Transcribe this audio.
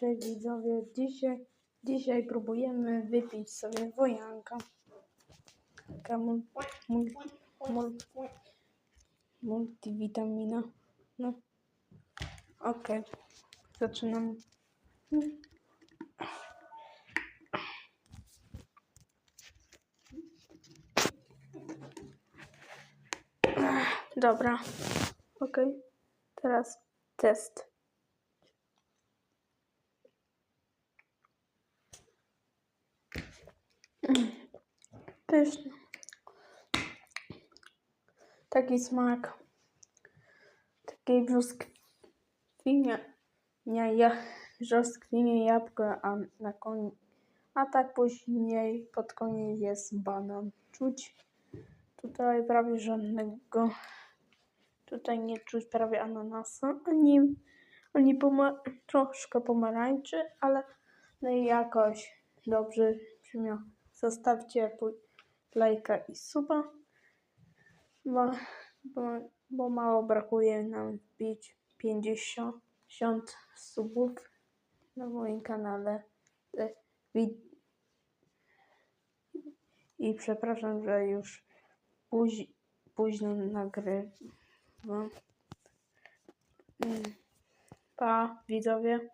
Cześć widzowie, dzisiaj, dzisiaj próbujemy wypić sobie wojanka. Taka mul, mul, mul, multivitamina. No. Okej, zaczynam. Dobra, okej, teraz test. Pyszny. Taki smak. Takiej brzoskwinie. Nie, ja, brzoskwinie jabłko, a na koniec. A tak później pod koniec jest banan. Czuć tutaj prawie żadnego. Tutaj nie czuć prawie ananasa, ani, ani poma- troszkę pomarańczy, ale no i jakoś dobrze brzmiał. Zostawcie lajka i suba, bo, bo, bo mało brakuje nam wbić 50 subów na moim kanale. E, I przepraszam, że już póź- późno nagrywam. Mm. Pa, widzowie.